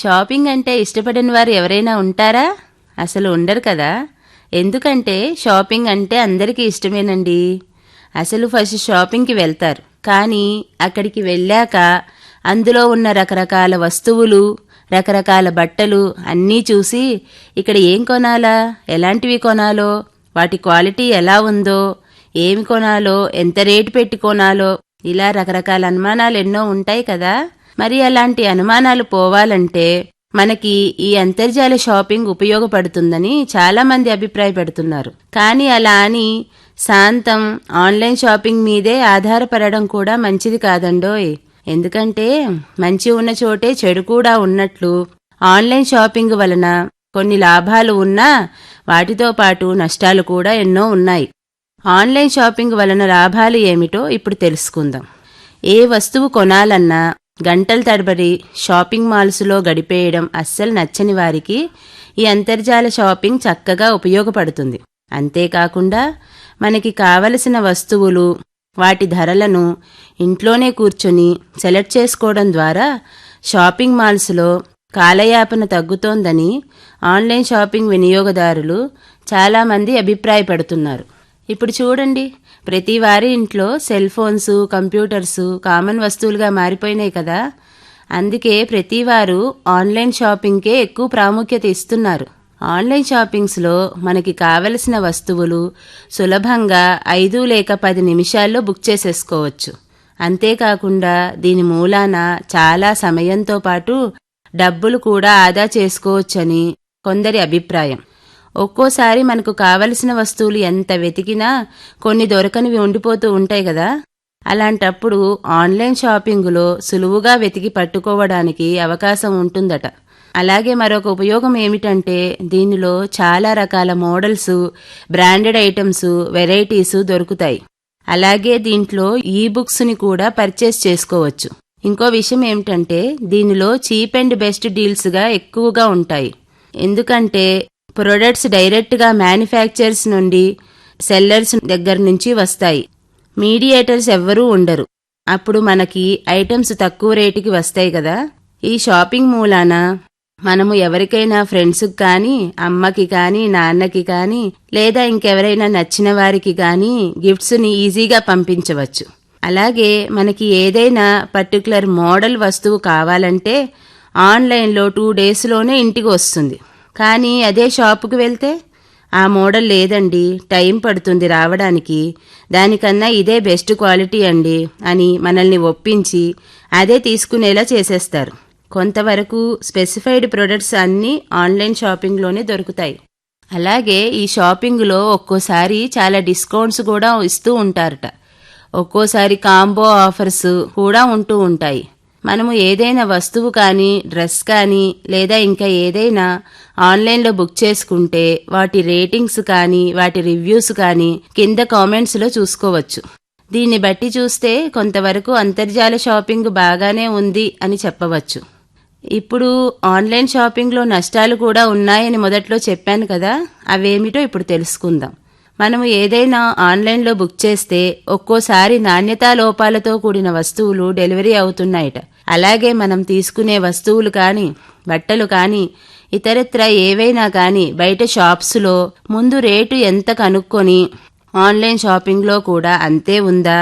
Shopping అంటే ఇష్టపడని వారు ఎవరైనా ఉంటారా? అసలు ఉండరు కదా. ఎందుకంటే షాపింగ్ అంటే అందరికీ ఇష్టమేనండి. అసలు ఫస్ట్ షాపింగ్కి వెళ్తారు. కానీ అక్కడికి వెళ్ళాక అందులో ఉన్న రకరకాల వస్తువులు రకరకాల బట్టలు అన్నీ చూసి ఇక్కడ ఏం కొనాలా? ఎలాంటివి కొనాలో? వాటి క్వాలిటీ ఎలా ఉందో? ఏమి కొనాలో? ఎంత రేటు పెట్టి కొనాలో? ఇలా రకరకాల అనుమానాలు ఎన్నో ఉంటాయి కదా. మరి అలాంటి అనుమానాలు పోవాలంటే మనకి ఈ అంతర్జాల షాపింగ్ ఉపయోగపడుతుందని చాలా మంది అభిప్రాయపడుతున్నారు. కానీ అలా అని శాంతం ఆన్లైన్ షాపింగ్ మీదే ఆధారపడడం కూడా మంచిది కాదండోయ్. ఎందుకంటే మంచి ఉన్న చోటే చెడు కూడా ఉన్నట్లు ఆన్లైన్ షాపింగ్ వలన కొన్ని లాభాలు ఉన్నా వాటితో పాటు నష్టాలు కూడా ఎన్నో ఉన్నాయి. ఆన్లైన్ షాపింగ్ వలన లాభాలు ఏమిటో ఇప్పుడు తెలుసుకుందాం. ఏ వస్తువు కొనాలన్నా గంటల తరబడి షాపింగ్ మాల్స్లో గడిపేయడం అస్సలు నచ్చని వారికి ఈ అంతర్జాల షాపింగ్ చక్కగా ఉపయోగపడుతుంది. అంతేకాకుండా మనకి కావలసిన వస్తువులు వాటి ధరలను ఇంట్లోనే కూర్చొని సెలెక్ట్ చేసుకోవడం ద్వారా షాపింగ్ మాల్స్లో కాలయాపన తగ్గుతోందని ఆన్లైన్ షాపింగ్ వినియోగదారులు చాలామంది అభిప్రాయపడుతున్నారు. ఇప్పుడు చూడండి. ప్రతి వారి ఇంట్లో సెల్ ఫోన్స్ కంప్యూటర్స్ కామన్ వస్తువులుగా మారిపోయినాయి కదా. అందుకే ప్రతి వారు ఆన్లైన్ షాపింగ్కే ఎక్కువ ప్రాముఖ్యత ఇస్తున్నారు. ఆన్లైన్ షాపింగ్స్లో మనకి కావలసిన వస్తువులు సులభంగా ఐదు లేక పది నిమిషాల్లో బుక్ చేసేసుకోవచ్చు. అంతేకాకుండా దీని మూలాన చాలా సమయంతో పాటు డబ్బులు కూడా ఆదా చేసుకోవచ్చని కొందరి అభిప్రాయం. ఒక్కోసారి మనకు కావలసిన వస్తువులు ఎంత వెతికినా కొన్ని దొరకనివి ఉండిపోతూ ఉంటాయి కదా. అలాంటప్పుడు ఆన్లైన్ షాపింగ్లో సులువుగా వెతికి పట్టుకోవడానికి అవకాశం ఉంటుందట. అలాగే మరొక ఉపయోగం ఏమిటంటే దీనిలో చాలా రకాల మోడల్స్ బ్రాండెడ్ ఐటమ్స్ వెరైటీస్ దొరుకుతాయి. అలాగే దీంట్లో ఈ బుక్స్ని కూడా పర్చేస్ చేసుకోవచ్చు. ఇంకో విషయం ఏమిటంటే దీనిలో చీప్ అండ్ బెస్ట్ డీల్స్గా ఎక్కువగా ఉంటాయి. ఎందుకంటే ప్రొడక్ట్స్ డైరెక్ట్గా మ్యానుఫ్యాక్చర్స్ నుండి సెల్లర్స్ దగ్గర నుంచి వస్తాయి. మీడియేటర్స్ ఎవ్వరూ ఉండరు. అప్పుడు మనకి ఐటమ్స్ తక్కువ రేటుకి వస్తాయి కదా. ఈ షాపింగ్ మూలాన మనము ఎవరికైనా ఫ్రెండ్స్కి కానీ అమ్మకి కానీ నాన్నకి కానీ లేదా ఇంకెవరైనా నచ్చిన వారికి కానీ గిఫ్ట్స్ని ఈజీగా పంపించవచ్చు. అలాగే మనకి ఏదైనా పర్టికులర్ మోడల్ వస్తువు కావాలంటే ఆన్లైన్లో టూ డేస్లోనే ఇంటికి వస్తుంది. కానీ అదే షాపుకి వెళ్తే ఆ మోడల్ లేదండి. టైం పడుతుంది రావడానికి. దానికన్నా ఇదే బెస్ట్ క్వాలిటీ అండి అని మనల్ని ఒప్పించి అదే తీసుకునేలా చేసేస్తారు. కొంతవరకు స్పెసిఫైడ్ ప్రొడక్ట్స్ అన్నీ ఆన్లైన్ షాపింగ్లోనే దొరుకుతాయి. అలాగే ఈ షాపింగ్లో ఒక్కోసారి చాలా డిస్కౌంట్స్ కూడా ఇస్తూ ఉంటారట. ఒక్కోసారి కాంబో ఆఫర్స్ కూడా ఉంటూ ఉంటాయి. మనము ఏదైనా వస్తువు కానీ డ్రెస్ కానీ లేదా ఇంకా ఏదైనా ఆన్లైన్లో బుక్ చేసుకుంటే వాటి రేటింగ్స్ కానీ వాటి రివ్యూస్ కానీ కింద కామెంట్స్లో చూసుకోవచ్చు. దీన్ని బట్టి చూస్తే కొంతవరకు అంతర్జాల షాపింగ్ బాగానే ఉంది అని చెప్పవచ్చు. ఇప్పుడు ఆన్లైన్ షాపింగ్లో నష్టాలు కూడా ఉన్నాయని మొదట్లో చెప్పాను కదా అవేమిటో ఇప్పుడు తెలుసుకుందాం. మనము ఏదైనా ఆన్లైన్లో బుక్ చేస్తే ఒక్కోసారి నాణ్యతా లోపాలతో కూడిన వస్తువులు డెలివరీ అవుతున్నాయట. అలాగే మనం తీసుకునే వస్తువులు కానీ బట్టలు కానీ ఇతరత్ర ఏవైనా కానీ బయట షాప్స్లో ముందు రేటు ఎంత కనుక్కొని ఆన్లైన్ షాపింగ్లో కూడా అంతే ఉందా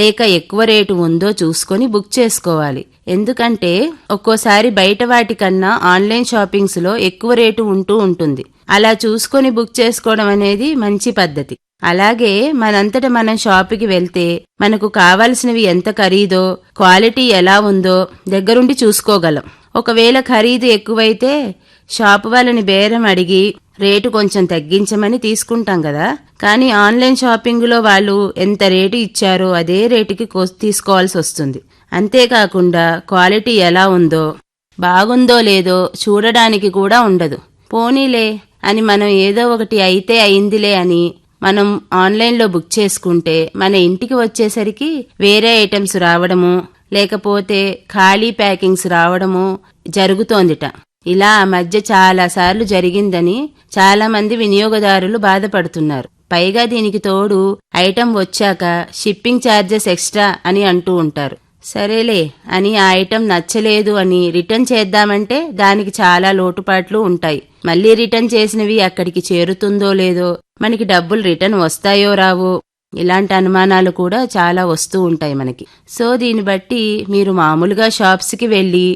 లేక ఎక్కువ రేటు ఉందో చూసుకొని బుక్ చేసుకోవాలి. ఎందుకంటే ఒక్కోసారి బయట వాటికన్నా ఆన్లైన్ షాపింగ్స్లో ఎక్కువ రేటు ఉంటూ ఉంటుంది. అలా చూసుకొని బుక్ చేసుకోవడం అనేది మంచి పద్ధతి. అలాగే మనంతట మనం షాపుకి వెళ్తే మనకు కావాల్సినవి ఎంత ఖరీదో క్వాలిటీ ఎలా ఉందో దగ్గరుండి చూసుకోగలం. ఒకవేళ ఖరీదు ఎక్కువైతే షాపు వాళ్ళని బేరం అడిగి రేటు కొంచెం తగ్గించమని తీసుకుంటాం కదా. కానీ ఆన్లైన్ షాపింగ్లో వాళ్ళు ఎంత రేటు ఇచ్చారో అదే రేటుకి కో- తీసుకోవాల్సి వస్తుంది. అంతేకాకుండా క్వాలిటీ ఎలా ఉందో బాగుందో లేదో చూడడానికి కూడా ఉండదు. పోనీలే అని మనం ఏదో ఒకటి అయితే అయిందిలే అని మనం ఆన్లైన్లో బుక్ చేసుకుంటే మన ఇంటికి వచ్చేసరికి వేరే ఐటమ్స్ రావడము లేకపోతే ఖాళీ ప్యాకింగ్స్ రావడము జరుగుతోందిట. ఇలా ఆ మధ్య చాలా సార్లు జరిగిందని చాలామంది వినియోగదారులు బాధపడుతున్నారు. పైగా దీనికి తోడు ఐటెం వచ్చాక షిప్పింగ్ ఛార్జెస్ ఎక్స్ట్రా అని అంటూ ఉంటారు. సరేలే అని ఆ ఐటెం నచ్చలేదు అని రిటర్న్ చేద్దామంటే దానికి చాలా లోటుపాట్లు ఉంటాయి. మళ్ళీ రిటర్న్ చేసినవి అక్కడికి చేరుతుందో లేదో మనకి డబ్బులు రిటర్న్ వస్తాయో రావో ఇలాంటి అనుమానాలు కూడా చాలా వస్తూ ఉంటాయి మనకి. సో దీన్ని బట్టి మీరు మామూలుగా షాప్స్కి వెళ్ళి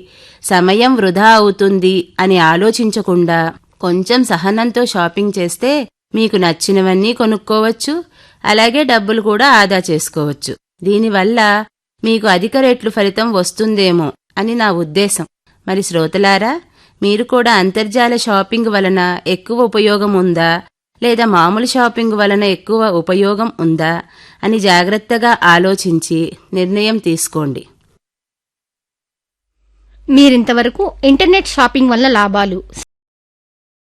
సమయం వృధా అవుతుంది అని ఆలోచించకుండా కొంచెం సహనంతో షాపింగ్ చేస్తే మీకు నచ్చినవన్నీ కొనుక్కోవచ్చు అలాగే డబ్బులు కూడా ఆదా చేసుకోవచ్చు. దీనివల్ల మీకు అధిక రేట్లు ఫలితం వస్తుందేమో అని నా ఉద్దేశం. మరి శ్రోతలారా మీరు కూడా అంతర్జాల షాపింగ్ వలన ఎక్కువ ఉపయోగం ఉందా? లేదా మామూలు షాపింగ్ వలన ఎక్కువ ఉపయోగం ఉందా? అని జాగ్రత్తగా ఆలోచించి నిర్ణయం తీసుకోండి. మీరింతవరకు ఇంటర్నెట్ షాపింగ్ వల్ల లాభాలు